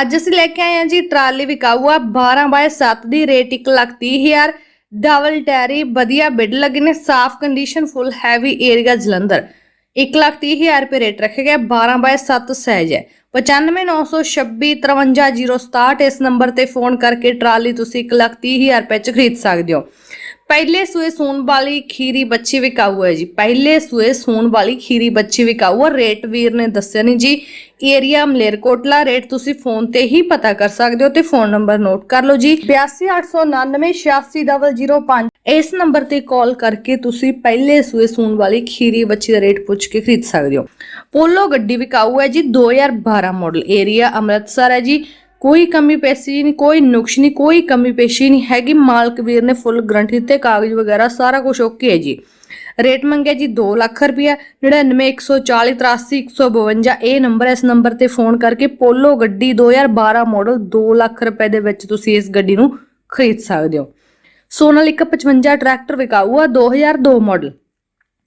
ਅੱਜ ਅਸੀਂ ਲੈ ਕੇ ਆਏ ਹਾਂ ਜੀ ਟਰਾਲੀ ਵਿਕਾਊ ਆ 12 ਬਾਏ 7 ਦੀ ਰੇਟ 1 ਲੱਖ 30 ਹਜ਼ਾਰ। ਡਬਲ ਟੈਰੀ, ਵਧੀਆ ਬਿੱਡ ਲੱਗੇ ਨੇ, ਸਾਫ਼ condition full heavy area Jalandhar. 1 lakh 30 ਹਜ਼ਾਰ ਰੁਪਏ ਰੇਟ ਰੱਖਿਆ ਗਿਆ 12 ਬਾਏ 7 ਸਾਈਜ਼ ਹੈ। 9596 53067 ਇਸ ਨੰਬਰ ਤੇ ਫੋਨ ਕਰਕੇ ਟਰਾਲੀ ਤੁਸੀਂ 1 ਲੱਖ 30 ਹਜ਼ਾਰ ਰੁਪਏ ਚ ਖਰੀਦ ਸਕਦੇ ਹੋ। ਪਹਿਲੇ ਸੂਏ ਸੂਣ ਵਾਲੀ ਖੀਰੀ ਬੱਚੀ ਵਿਕਾਊ ਹੈ ਜੀ। ਪਹਿਲੇ ਸੂਏ ਸੂਣ ਵਾਲੀ ਖੀਰੀ ਬੱਚੀ ਵਿਕਾਊ ਹੈ। ਰੇਟ ਵੀਰ ਨੇ ਦੱਸਿਆ ਨਹੀਂ ਜੀ। ਏਰੀਆ ਮਲੇਰਕੋਟਲਾ, ਰੇਟ ਤੁਸੀਂ ਫੋਨ ਤੇ ਹੀ ਪਤਾ ਕਰ ਸਕਦੇ ਹੋ ਤੇ ਫੋਨ ਨੰਬਰ ਨੋਟ ਕਰ ਲਓ ਜੀ। 8289986005 ਇਸ ਨੰਬਰ ਤੇ ਕਾਲ ਕਰਕੇ ਤੁਸੀਂ ਪਹਿਲੇ ਸੂਏ ਸੂਣ ਵਾਲੀ ਖੀਰੀ ਬੱਚੀ ਦਾ ਰੇਟ ਪੁੱਛ ਕੇ ਖਰੀਦ ਸਕਦੇ ਹੋ। ਪੋਲੋ ਗੱਡੀ ਵਿਕਾਊ ਹੈ ਜੀ 2012 ਮਾਡਲ। ਏਰੀਆ ਅੰਮ੍ਰਿਤਸਰ ਹੈ ਜੀ। ਕੋਈ ਕਮੀ ਪੇਸ਼ੀ ਨਹੀਂ, ਕੋਈ ਨੁਕਸ ਨਹੀਂ, ਕੋਈ ਕਮੀ ਪੇਸ਼ੀ ਨਹੀਂ ਹੈਗੀ। ਮਾਲਕ ਵੀਰ ਨੇ ਫੁੱਲ ਗਰੰਟੀ ਦਿੱਤੇ, ਕਾਗਜ਼ ਵਗੈਰਾ ਸਾਰਾ ਕੁਝ ਓਕੇ ਹੈ ਜੀ। ਰੇਟ ਮੰਗਿਆ ਜੀ 2 ਲੱਖ ਰੁਪਇਆ 9914481152 ਇਹ ਨੰਬਰ ਇਸ ਨੰਬਰ ਤੇ ਫੋਨ ਕਰਕੇ ਪੋਲੋ ਗੱਡੀ 2012 ਮਾਡਲ 2 ਲੱਖ ਰੁਪਏ ਦੇ ਵਿੱਚ ਤੁਸੀਂ ਇਸ ਗੱਡੀ ਨੂੰ ਖਰੀਦ ਸਕਦੇ ਹੋ। ਸੋਨਾਲੀਕਾ 55 ਟਰੈਕਟਰ ਵਿਕਾਊ ਆ 2002 ਮਾਡਲ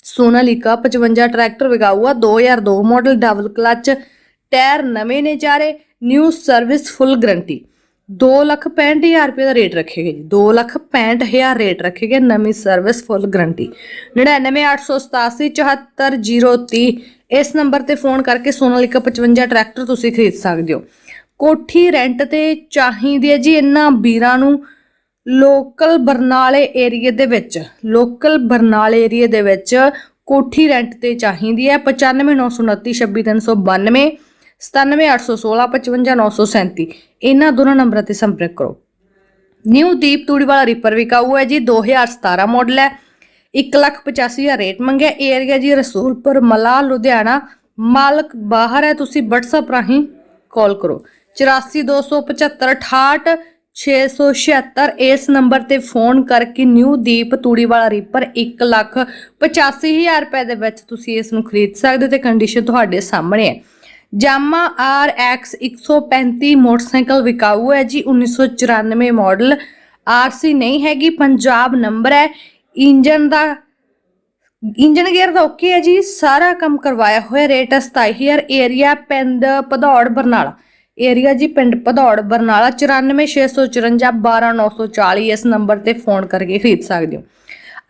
ਸੋਨਾਲੀਕਾ 55 ਟਰੈਕਟਰ ਵਿਕਾਊ ਆ 2002 ਮਾਡਲ ਡਬਲ ਕਲਚ ਟਾਇਰ ਨਵੇਂ ਨੇ ਚਾਰੇ ਨਿਊ ਸਰਵਿਸ ਫੁੱਲ ਗਰੰਟੀ। 265000 ਰੁਪਏ ਦਾ ਰੇਟ ਰੱਖੇਗਾ ਜੀ। 265000 ਰੇਟ ਰੱਖੇਗਾ ਨਵੀਂ ਸਰਵਿਸ ਫੁੱਲ ਗਰੰਟੀ। 9988874030 ਇਸ ਨੰਬਰ ਤੇ ਫੋਨ ਕਰਕੇ ਸੋਨਾਲੀਕਾ 55 ਟਰੈਕਟਰ ਤੁਸੀਂ ਖਰੀਦ ਸਕਦੇ ਹੋ। ਕੋਠੀ ਰੈਂਟ ਤੇ ਚਾਹੀਦੀ ਹੈ ਜੀ ਇਹਨਾਂ ਵੀਰਾਂ ਨੂੰ ਲੋਕਲ ਬਰਨਾਲੇ ਏਰੀਏ ਦੇ ਵਿੱਚ। ਲੋਕਲ ਬਰਨਾਲੇ ਏਰੀਏ ਦੇ ਵਿੱਚ ਕੋਠੀ ਰੈਂਟ ਤੇ ਚਾਹੀਦੀ ਹੈ 9599296392 97816 ਇਹਨਾਂ ਦੋਨਾਂ ਨੰਬਰਾਂ ਤੇ ਸੰਪਰਕ ਕਰੋ। ਨਿਊ ਦੀਪ ਤੂੜੀਵਾਲਾ ਰੀਪਰ ਵਿਕਾਊ ਹੈ ਜੀ 2017 ਮਾਡਲ ਹੈ। 185000 ਰੇਟ ਮੰਗਿਆ। ਏਰੀਆ ਜੀ ਰਸੂਲਪੁਰ ਮਲਾ ਲੁਧਿਆਣਾ। ਮਾਲਕ ਬਾਹਰ ਹੈ, ਤੁਸੀਂ WhatsApp ਰਾਹੀਂ ਕਾਲ ਕਰੋ। 84275686 676 ਇਸ ਨੰਬਰ ਤੇ ਫੋਨ ਕਰਕੇ ਨਿਊ ਦੀਪ ਤੂੜੀ ਵਾਲਾ ਰੀਪਰ 1 ਲੱਖ 85000 ਰੁਪਏ ਦੇ ਵਿੱਚ ਤੁਸੀਂ ਇਸ ਨੂੰ ਖਰੀਦ ਸਕਦੇ ਹੋ ਤੇ ਕੰਡੀਸ਼ਨ ਤੁਹਾਡੇ ਸਾਹਮਣੇ ਹੈ। ਜਾਮਾ ਆਰ RX 135 ਮੋਟਰਸਾਈਕਲ ਵਿਕਾਊ ਹੈ ਜੀ 1994 ਮਾਡਲ। ਆਰਸੀ ਨਹੀਂ ਹੈਗੀ, ਪੰਜਾਬ ਨੰਬਰ ਹੈ। ਇੰਜਨ ਦਾ ਇੰਜਨ ਗੇਅਰ ਦਾ ਓਕੇ ਹੈ ਜੀ, ਸਾਰਾ ਕੰਮ ਕਰਵਾਇਆ ਹੋਇਆ, ਰੇਟ ਹੈ 27000 ਏਰੀਆ ਪਿੰਡ ਭਦੌੜ, ਬਰਨਾਲਾ। ਏਰੀਆ ਜੀ ਪਿੰਡ ਭਦੌੜ, ਬਰਨਾਲਾ 9464512940 ਇਸ ਨੰਬਰ ਤੇ ਫੋਨ ਕਰਕੇ ਖਰੀਦ ਸਕਦੇ ਹੋ।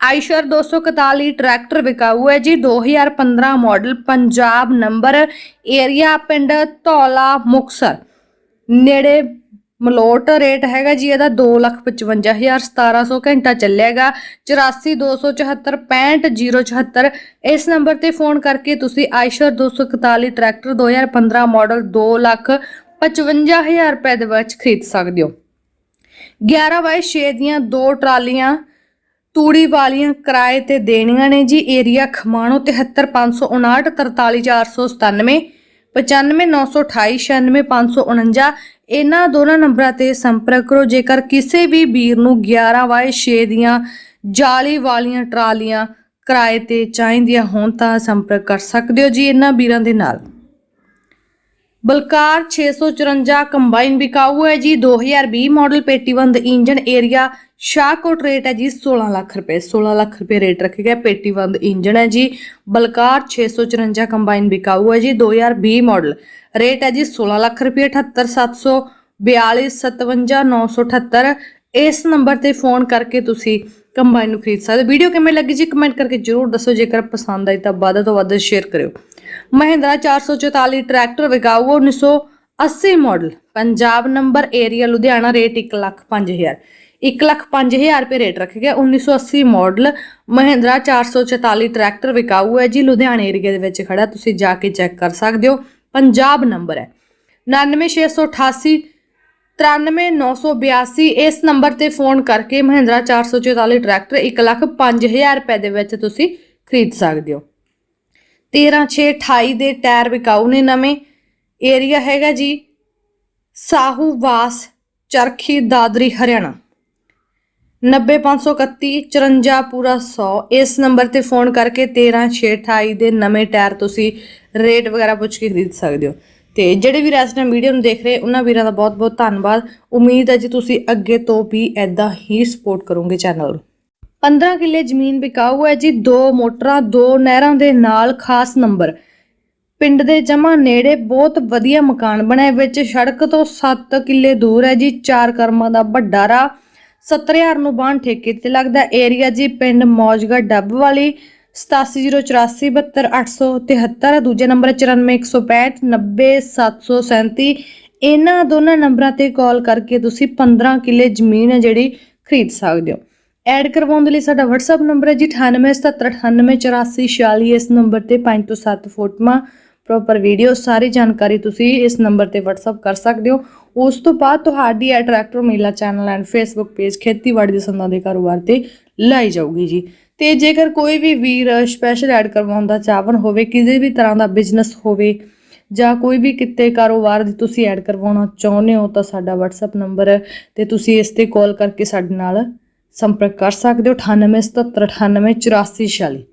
ਆਇਸ਼ਰ 241 ਟਰੈਕਟਰ ਵਿਕਾਊ ਹੈ ਜੀ। 2015 ਮਾਡਲ ਪੰਜਾਬ ਨੰਬਰ ਏਰੀਆ ਪਿੰਡ ਧੌਲਾ ਮੁਕਸਰ ਨੇੜੇ ਮਲੋਟ ਰੇਟ ਹੈਗਾ ਜੀ, ਇਹਦਾ 255000 1700 ਘੰਟਾ ਚੱਲੇਗਾ। 8427465074 ਇਸ ਨੰਬਰ ਤੇ ਫੋਨ ਕਰਕੇ ਤੁਸੀਂ ਆਇਸ਼ਰ 241 ਟਰੈਕਟਰ 2015 ਮਾਡਲ 2 ਲੱਖ 55000 ਰੁਪਏ ਦੇ ਵਿੱਚ ਖਰੀਦ ਸਕਦੇ ਹੋ। 11 ਬਾਈ 6 ਦੀਆਂ ਦੋ ਟਰਾਲੀਆਂ ਤੂੜੀ ਵਾਲੀਆਂ ਕਿਰਾਏ ਤੇ ਦੇਣੀਆਂ ਨੇ ਜੀ। ਏਰੀਆ ਖਮਾਣੋ 73559 43497 9592896549 ਇਹਨਾਂ ਦੋਨਾਂ ਨੰਬਰਾਂ ਤੇ ਸੰਪਰਕ ਕਰੋ। ਜੇਕਰ ਕਿਸੇ ਵੀ ਵੀਰ ਨੂੰ 11 ਬਾਏ 6 ਦੀਆਂ ਜਾਲੀ ਵਾਲੀਆਂ ਟਰਾਲੀਆਂ ਕਿਰਾਏ ਤੇ ਚਾਹੀਦੀਆਂ ਹੋਣ ਤਾਂ ਸੰਪਰਕ ਕਰ ਸਕਦੇ ਹੋ ਜੀ ਇਹਨਾਂ ਵੀਰਾਂ ਦੇ ਨਾਲ। ਬਲਕਾਰ 654 ਕੰਬਾਈਨ ਵਿਕਾਊ ਹੈ ਜੀ। 2020 ਮਾਡਲ ਪੇਟੀਵੰਦ ਇੰਜਨ ਏਰੀਆ ਸ਼ਾਹਕੋਟ ਰੇਟ ਹੈ ਜੀ 16 ਲੱਖ ਰੁਪਏ। 16 ਲੱਖ ਰੁਪਏ ਰੇਟ ਰੱਖਿਆ ਗਿਆ ਪੇਟੀਬੰਦ ਇੰਜਨ ਹੈ ਜੀ। ਬਲਕਾਰ 654 ਕੰਬਾਈਨ ਵਿਕਾਊ ਹੈ ਜੀ 2020 ਮਾਡਲ। ਰੇਟ ਹੈ ਜੀ 16 ਲੱਖ ਰੁਪਏ 78742 57978 ਇਸ ਨੰਬਰ ਤੇ ਫੋਨ ਕਰਕੇ ਤੁਸੀਂ ਕੰਬਾਈਨ ਨੂੰ ਖਰੀਦ ਸਕਦੇ ਵੀਡੀਓ ਕਿਵੇਂ ਲੱਗੀ ਜੀ ਕਮੈਂਟ ਕਰਕੇ ਜਰੂਰ ਦੱਸੋ। ਜੇਕਰ ਪਸੰਦ ਆਈ ਤਾਂ ਵੱਧ ਤੋਂ ਵੱਧ ਸ਼ੇਅਰ ਕਰਿਓ। ਮਹਿੰਦਰਾ 444 ਟਰੈਕਟਰ ਵਿਕਾਊ 1980 model. Punjab number area Ludhiana rate 1 lakh 5000 1 lakh 5000 ਰੁਪਏ ਰੇਟ ਰੱਖ ਗਿਆ 1980 ਮਾਡਲ। ਮਹਿੰਦਰਾ 444 ਟਰੈਕਟਰ ਵਿਕਾਊ ਹੈ ਜੀ, ਲੁਧਿਆਣਾ ਏਰੀਆ ਦੇ ਵਿੱਚ ਖੜਾ ਤੁਸੀਂ ਜਾ ਕੇ ਚੈੱਕ ਕਰ ਸਕਦੇ ਹੋ। ਪੰਜਾਬ ਨੰਬਰ ਹੈ। 99688 93982 ਇਸ ਨੰਬਰ ਤੇ ਫੋਨ ਕਰਕੇ ਮਹਿੰਦਰਾ 444 ਟਰੈਕਟਰ 1 ਲੱਖ 5000 ਰੁਪਏ ਦੇ ਵਿੱਚ ਤੁਸੀਂ ਖਰੀਦ ਸਕਦੇ ਹੋ। 13628 ਦੇ ਟਾਇਰ ਵਿਕਾਊ ਨੇ ਨਵੇਂ। ਏਰੀਆ ਹੈਗਾ ਜੀ ਸਾਹੂਵਾਸ ਚਰਖੀ, ਦਾਦਰੀ, ਹਰਿਆਣਾ। 90531 54 ਪੂਰਾ 100 ਇਸ ਨੰਬਰ ਤੇ ਫੋਨ ਕਰਕੇ 13628 ਦੇ ਨਵੇਂ ਟਾਇਰ ਤੁਸੀਂ ਰੇਟ ਵਗੈਰਾ ਪੁੱਛ ਕੇ ਖਰੀਦ ਸਕਦੇ ਹੋ। ਤੇ ਜਿਹੜੇ ਵੀ ਇਸ ਵੀਡੀਓ ਨੂੰ ਦੇਖ ਰਹੇ, ਉਹਨਾਂ ਵੀਰਾਂ ਦਾ ਬਹੁਤ-ਬਹੁਤ ਧੰਨਵਾਦ। ਉਮੀਦ ਹੈ ਜੀ ਤੁਸੀਂ ਅੱਗੇ ਤੋਂ ਵੀ ਐਦਾਂ ਹੀ ਸਪੋਰਟ ਕਰੋਗੇ ਚੈਨਲ ਨੂੰ 15 ਕਿੱਲੇ ਜ਼ਮੀਨ ਵਿਕਾਊ ਹੈ ਜੀ, ਦੋ ਮੋਟਰਾਂ, ਦੋ ਨਹਿਰਾਂ ਦੇ ਨਾਲ ਖਾਸ ਨੰਬਰ। ਪਿੰਡ ਦੇ ਜਮਾ ਨੇੜੇ ਬਹੁਤ ਵਧੀਆ ਮਕਾਨ ਬਣਿਆ, ਵਿੱਚ ਸੜਕ ਤੋਂ 7 ਕਿੱਲੇ ਦੂਰ ਹੈ ਜੀ, ਚਾਰ ਕਰਮਾਂ ਦਾ ਵੱਡਾ ਰਾਹ 70000 ਨੂੰ ਬਾਣ ਠੇਕੇ ਤੇ ਲੱਗਦਾ ਏਰੀਆ ਜੀ ਪਿੰਡ ਮੌਜਗੜ ਡੱਬ ਵਾਲੀ। 8704872873 ਦੂਜੇ ਨੰਬਰ 9416 90737 ਇਹਨਾਂ ਦੋਨਾਂ ਨੰਬਰਾਂ ਤੇ ਕਾਲ ਕਰਕੇ ਤੁਸੀਂ 15 ਕਿੱਲੇ ਜ਼ਮੀਨ ਹੈ ਜਿਹੜੀ ਖਰੀਦ ਸਕਦੇ ਹੋ। ਐਡ ਕਰਵਾਉਣ ਦੇ ਲਈ ਸਾਡਾ WhatsApp ਨੰਬਰ ਹੈ ਜੀ 9877988446 ਇਸ ਨੰਬਰ ਤੇ 5 ਤੋਂ 7 ਫੋਟੋਆਂ ਪ੍ਰੋਪਰ ਵੀਡੀਓ ਸਾਰੀ ਜਾਣਕਾਰੀ ਤੁਸੀਂ ਇਸ ਨੰਬਰ ਤੇ WhatsApp ਕਰ ਸਕਦੇ ਹੋ। ਉਸ ਤੋਂ ਬਾਅਦ ਤੁਹਾਡੀ ਇਹ ਟਰੈਕਟਰ ਮੇਲਾ ਚੈਨਲ ਐਂਡ ਫੇਸਬੁੱਕ ਪੇਜ ਖੇਤੀਬਾੜੀ ਦੇ ਸੰਦਾਂ ਦੇ ਕਾਰੋਬਾਰ ਤੇ ਲਾਈ ਜਾਊਗੀ ਜੀ। ਤੇ ਜੇਕਰ ਕੋਈ ਵੀ ਵੀਰ ਸਪੈਸ਼ਲ ਐਡ ਕਰਵਾਉਣ ਦਾ ਚਾਹਵਨ ਹੋਵੇ, ਕਿਸੇ ਵੀ ਤਰ੍ਹਾਂ ਦਾ ਬਿਜ਼ਨਸ ਹੋਵੇ, ਜਾਂ ਕੋਈ ਵੀ ਕਿਤੇ ਕਾਰੋਬਾਰ ਦੀ ਤੁਸੀਂ ਐਡ ਕਰਵਾਉਣਾ ਚਾਹੁੰਦੇ ਹੋ, ਤਾਂ ਸਾਡਾ WhatsApp ਨੰਬਰ ਤੇ ਤੁਸੀਂ ਇਸ ਤੇ ਕਾਲ ਕਰਕੇ ਸਾਡੇ ਨਾਲ ਸੰਪਰਕ ਕਰ ਸਕਦੇ ਹੋ 9877988446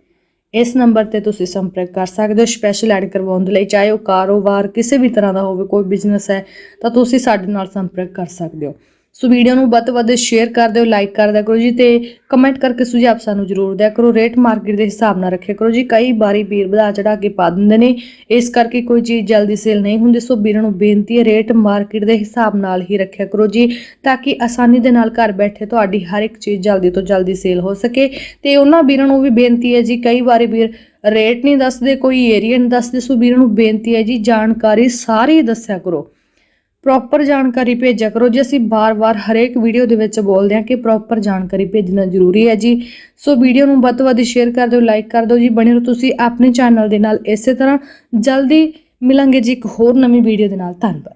ਇਸ ਨੰਬਰ ਤੇ ਤੁਸੀਂ ਸੰਪਰਕ ਕਰ ਸਕਦੇ ਹੋ ਸਪੈਸ਼ਲ ਐਡ ਕਰਵਾਉਣ ਦੇ ਲਈ, ਚਾਹੇ ਉਹ ਕਾਰੋਬਾਰ ਕਿਸੇ ਵੀ ਤਰ੍ਹਾਂ ਦਾ ਹੋਵੇ, ਕੋਈ ਬਿਜ਼ਨਸ ਹੈ, ਤਾਂ ਤੁਸੀਂ ਸਾਡੇ ਨਾਲ ਸੰਪਰਕ ਕਰ ਸਕਦੇ ਹੋ। ਸੋ ਵੀਡੀਓ ਨੂੰ ਵੱਧ ਤੋਂ ਵੱਧ ਸ਼ੇਅਰ ਕਰ ਦਿਓ ਲਾਈਕ ਕਰ ਦਿਆ ਕਰੋ ਜੀ ਤੇ ਕਮੈਂਟ ਕਰਕੇ ਸੁਝਾਅ ਸਾਨੂੰ ਜ਼ਰੂਰ ਦਿਆ ਕਰੋ। ਰੇਟ ਮਾਰਕੀਟ ਦੇ ਹਿਸਾਬ ਨਾਲ ਰੱਖਿਆ ਕਰੋ ਜੀ। ਕਈ ਵਾਰੀ ਵੀਰ ਵਧਾ ਚੜਾ ਕੇ ਪਾ ਦਿੰਦੇ ਨੇ। ਇਸ ਕਰਕੇ ਕੋਈ ਚੀਜ਼ ਜਲਦੀ ਸੇਲ ਨਹੀਂ ਹੁੰਦੀ। ਸੋ ਵੀਰਾਂ ਨੂੰ ਬੇਨਤੀ ਹੈ ਰੇਟ ਮਾਰਕੀਟ ਦੇ ਹਿਸਾਬ ਨਾਲ ਹੀ ਰੱਖਿਆ ਕਰੋ ਜੀ ਤਾਂ ਕਿ ਆਸਾਨੀ ਦੇ ਨਾਲ ਘਰ ਬੈਠੇ ਤੁਹਾਡੀ ਹਰ ਇੱਕ ਚੀਜ਼ ਜਲਦੀ ਤੋਂ ਜਲਦੀ ਸੇਲ ਹੋ ਸਕੇ। ਤੇ ਉਹਨਾਂ ਵੀਰਾਂ ਨੂੰ ਵੀ ਬੇਨਤੀ ਹੈ ਜੀ, ਕਈ ਵਾਰੀ ਵੀਰ ਰੇਟ ਨਹੀਂ ਦੱਸਦੇ, ਕੋਈ ਏਰੀਆ ਨਹੀਂ ਦੱਸਦੇ। ਸੋ ਵੀਰਾਂ ਨੂੰ ਬੇਨਤੀ ਹੈ ਜੀ, ਜਾਣਕਾਰੀ ਸਾਰੀ ਦੱਸਿਆ ਕਰੋ। ਪ੍ਰੋਪਰ ਜਾਣਕਾਰੀ ਭੇਜਿਆ ਕਰੋ। ਜੇ ਅਸੀਂ ਬਾਰ-ਬਾਰ ਹਰੇਕ ਵੀਡੀਓ ਦੇ ਵਿੱਚ ਬੋਲਦੇ ਹਾਂ ਕਿ ਪ੍ਰੋਪਰ ਜਾਣਕਾਰੀ ਭੇਜਣਾ ਜ਼ਰੂਰੀ ਹੈ ਜੀ। ਸੋ ਵੀਡੀਓ ਨੂੰ ਵੱਧ ਤੋਂ ਵੱਧ ਸ਼ੇਅਰ ਕਰ ਦਿਓ ਲਾਈਕ ਕਰ ਦਿਓ ਜੀ। ਬਣੇ ਰਹੋ ਤੁਸੀਂ ਆਪਣੇ ਚੈਨਲ ਦੇ ਨਾਲ। ਇਸੇ ਤਰ੍ਹਾਂ ਜਲਦੀ ਮਿਲਾਂਗੇ ਜੀ ਇੱਕ ਹੋਰ ਨਵੀਂ ਵੀਡੀਓ ਦੇ ਨਾਲ। ਧੰਨਵਾਦ।